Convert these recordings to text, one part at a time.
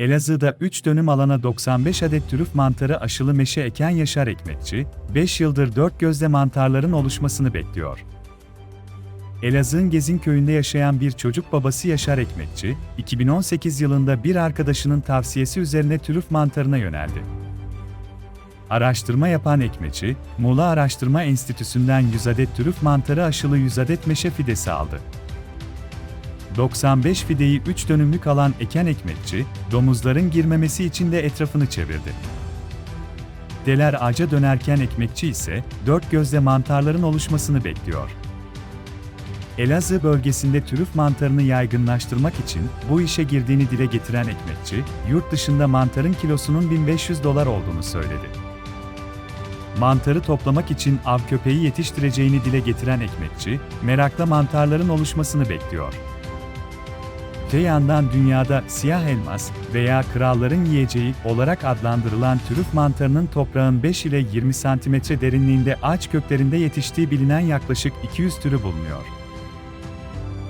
Elazığ'da 3 dönüm alana 95 adet trüf mantarı aşılı meşe eken Yaşar Ekmekçi, 5 yıldır dört gözle mantarların oluşmasını bekliyor. Elazığ'ın Gezin köyünde yaşayan bir çocuk babası Yaşar Ekmekçi, 2018 yılında bir arkadaşının tavsiyesi üzerine trüf mantarına yöneldi. Araştırma yapan Ekmekçi, Muğla Araştırma Enstitüsü'nden 100 adet trüf mantarı aşılı 100 adet meşe fidesi aldı. 95 fideyi 3 dönümlük alan eken ekmekçi, domuzların girmemesi için de etrafını çevirdi. Deler ağaca dönerken ekmekçi ise dört gözle mantarların oluşmasını bekliyor. Elazığ bölgesinde trüf mantarını yaygınlaştırmak için bu işe girdiğini dile getiren ekmekçi, yurt dışında mantarın kilosunun 1500 dolar olduğunu söyledi. Mantarı toplamak için av köpeği yetiştireceğini dile getiren ekmekçi, merakla mantarların oluşmasını bekliyor. Öte yandan dünyada siyah elmas veya kralların yiyeceği olarak adlandırılan trüf mantarının toprağın 5 ile 20 santimetre derinliğinde ağaç köklerinde yetiştiği bilinen yaklaşık 200 türü bulunuyor.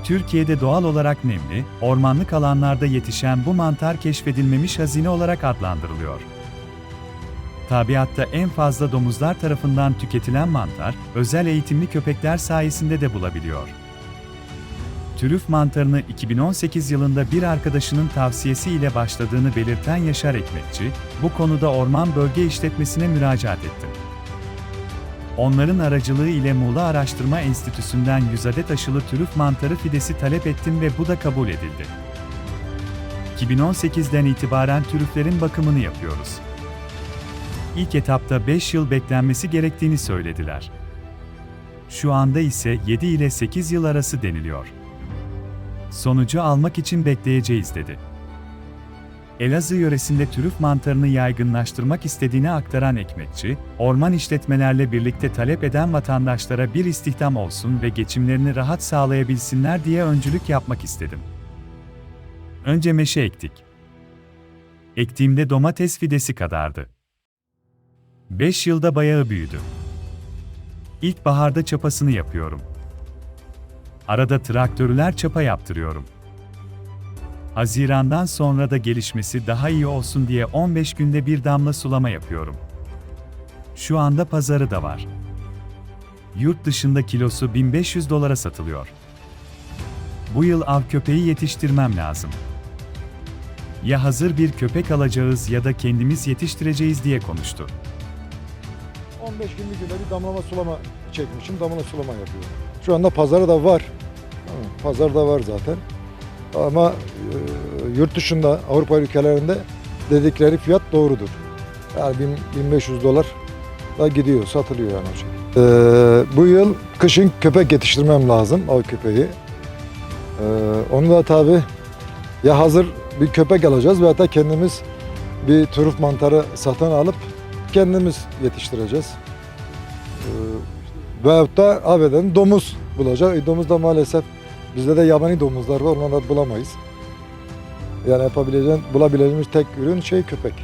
Türkiye'de doğal olarak nemli, ormanlık alanlarda yetişen bu mantar keşfedilmemiş hazine olarak adlandırılıyor. Tabiatta en fazla domuzlar tarafından tüketilen mantar, özel eğitimli köpekler sayesinde de bulabiliyor. Trüf mantarını 2018 yılında bir arkadaşının tavsiyesiyle başladığını belirten Yaşar Ekmekçi, bu konuda Orman Bölge İşletmesi'ne müracaat etti. Onların aracılığı ile Muğla Araştırma Enstitüsü'nden 100 adet aşılı trüf mantarı fidesi talep ettim ve bu da kabul edildi. 2018'den itibaren trüflerin bakımını yapıyoruz. İlk etapta 5 yıl beklenmesi gerektiğini söylediler. Şu anda ise 7 ile 8 yıl arası deniliyor. Sonucu almak için bekleyeceğiz dedi. Elazığ yöresinde trüf mantarını yaygınlaştırmak istediğini aktaran ekmekçi, orman işletmelerle birlikte talep eden vatandaşlara bir istihdam olsun ve geçimlerini rahat sağlayabilsinler diye öncülük yapmak istedim. Önce meşe ektik. Ektiğimde domates fidesi kadardı. 5 yılda bayağı büyüdü. İlkbaharda çapasını yapıyorum. Arada traktörler çapa yaptırıyorum. Hazirandan sonra da gelişmesi daha iyi olsun diye 15 günde bir damla sulama yapıyorum. Şu anda pazarı da var. Yurt dışında kilosu 1500 dolara satılıyor. Bu yıl av köpeği yetiştirmem lazım. Ya hazır bir köpek alacağız ya da kendimiz yetiştireceğiz diye konuştu. 15 günlük bir damlama sulama çekmişim. Damlama sulama yapıyorum. Şu anda pazarı da var. Tamam, Pazar da var zaten. Ama e, yurt dışında Avrupa ülkelerinde dedikleri fiyat doğrudur. Yani bin- 1500 dolar da gidiyor, satılıyor yani o şey. E, bu yıl kışın köpek yetiştirmem lazım, av köpeği. E, onu da tabi ya hazır bir köpek alacağız veya da kendimiz bir turuf mantarı satın alıp kendimiz yetiştireceğiz. Ee, veyahut da aveden domuz bulacak. E, domuz da maalesef bizde de yabani domuzlar var onları bulamayız. Yani yapabileceğin, bulabileceğimiz tek ürün şey köpek.